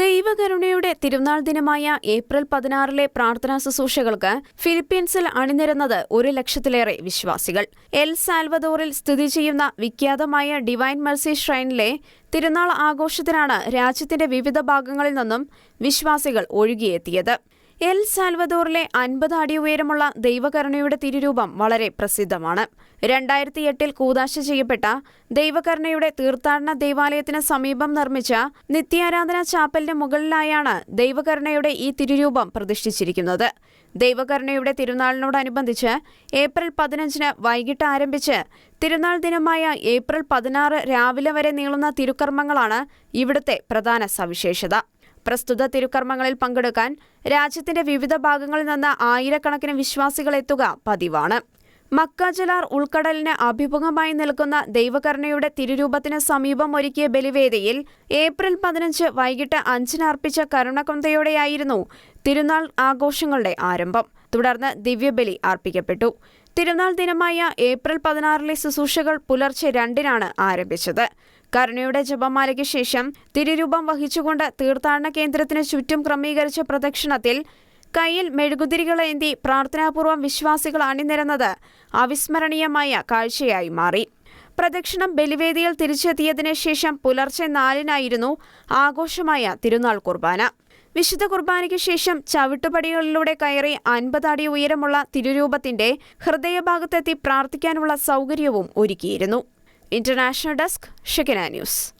ദൈവകരുണയുടെ തിരുനാൾ ദിനമായ ഏപ്രിൽ പതിനാറിലെ പ്രാർത്ഥനാ ശുശ്രൂഷകൾക്ക് ഫിലിപ്പീൻസിൽ അണിനിരന്നത് ഒരു ലക്ഷത്തിലേറെ വിശ്വാസികൾ. എൽ സാൽവദോറിൽ സ്ഥിതി ചെയ്യുന്ന വിഖ്യാതമായ ഡിവൈൻ മെർസി ഷ്രൈനിലെ തിരുനാൾ ആഘോഷത്തിനാണ് രാജ്യത്തിന്റെ വിവിധ ഭാഗങ്ങളിൽ നിന്നും വിശ്വാസികൾ ഒഴുകിയെത്തിയത്. എൽ സാൽവദോറിലെ അൻപത് അടി ഉയരമുള്ള ദൈവകരുണയുടെ തിരുരൂപം വളരെ പ്രസിദ്ധമാണ്. രണ്ടായിരത്തി എട്ടിൽ കൂതാശ ചെയ്യപ്പെട്ട ദൈവകരുണയുടെ തീർത്ഥാടന ദേവാലയത്തിന് സമീപം നിർമ്മിച്ച നിത്യാരാധന ചാപ്പലിന് മുകളിലായാണ് ദൈവകരുണയുടെ ഈ തിരുരൂപം പ്രതിഷ്ഠിച്ചിരിക്കുന്നത്. ദൈവകരുണയുടെ തിരുനാളിനോടനുബന്ധിച്ച് ഏപ്രിൽ പതിനഞ്ചിന് വൈകിട്ട് ആരംഭിച്ച് തിരുനാൾ ദിനമായ ഏപ്രിൽ പതിനാറ് രാവിലെ വരെ നീളുന്ന തിരുക്കർമ്മങ്ങളാണ് ഇവിടുത്തെ പ്രധാന സവിശേഷത. പ്രസ്തുത തിരുക്കർമ്മങ്ങളിൽ പങ്കെടുക്കാൻ രാജ്യത്തിന്റെ വിവിധ ഭാഗങ്ങളിൽ നിന്ന് ആയിരക്കണക്കിന് വിശ്വാസികൾ എത്തുക പതിവാണ്. മക്കാജലാർ ഉൾക്കടലിന് അഭിമുഖമായി നിൽക്കുന്ന ദൈവകരുണയുടെ തിരുരൂപത്തിന് സമീപം ഒരുക്കിയ ബലിവേദിയിൽ ഏപ്രിൽ പതിനഞ്ച് വൈകിട്ട് അഞ്ചിന് അർപ്പിച്ച കരുണക്കൊന്തയോടെയായിരുന്നു തിരുനാൾ ആഘോഷങ്ങളുടെ ആരംഭം. തുടർന്ന് ദിവ്യബലി അർപ്പിക്കപ്പെട്ടു. തിരുനാൾ ദിനമായ ഏപ്രിൽ പതിനാറിലെ ശുശ്രൂഷകൾ പുലർച്ചെ രണ്ടിനാണ് ആരംഭിച്ചത്. കരുണയുടെ ജപമാലയ്ക്ക് ശേഷം തിരുരൂപം വഹിച്ചുകൊണ്ട് തീർത്ഥാടന കേന്ദ്രത്തിന് ചുറ്റും ക്രമീകരിച്ച പ്രദക്ഷിണത്തിൽ കയ്യിൽ മെഴുകുതിരികളേന്തി പ്രാർത്ഥനാപൂർവം വിശ്വാസികൾ അണിനിരന്നത് അവിസ്മരണീയമായ കാഴ്ചയായി മാറി. പ്രദക്ഷിണം ബലിവേദിയിൽ തിരിച്ചെത്തിയതിനു ശേഷം പുലർച്ചെ നാലിനായിരുന്നു ആഘോഷമായ തിരുനാൾ കുർബാന. വിശുദ്ധ കുർബാനയ്ക്ക് ശേഷം ചവിട്ടുപടികളിലൂടെ കയറി അൻപത് അടി ഉയരമുള്ള തിരുരൂപത്തിന്റെ ഹൃദയഭാഗത്തെത്തി പ്രാർത്ഥിക്കാനുള്ള സൗകര്യവും ഒരുക്കിയിരുന്നു. International Desk, Shekinah News.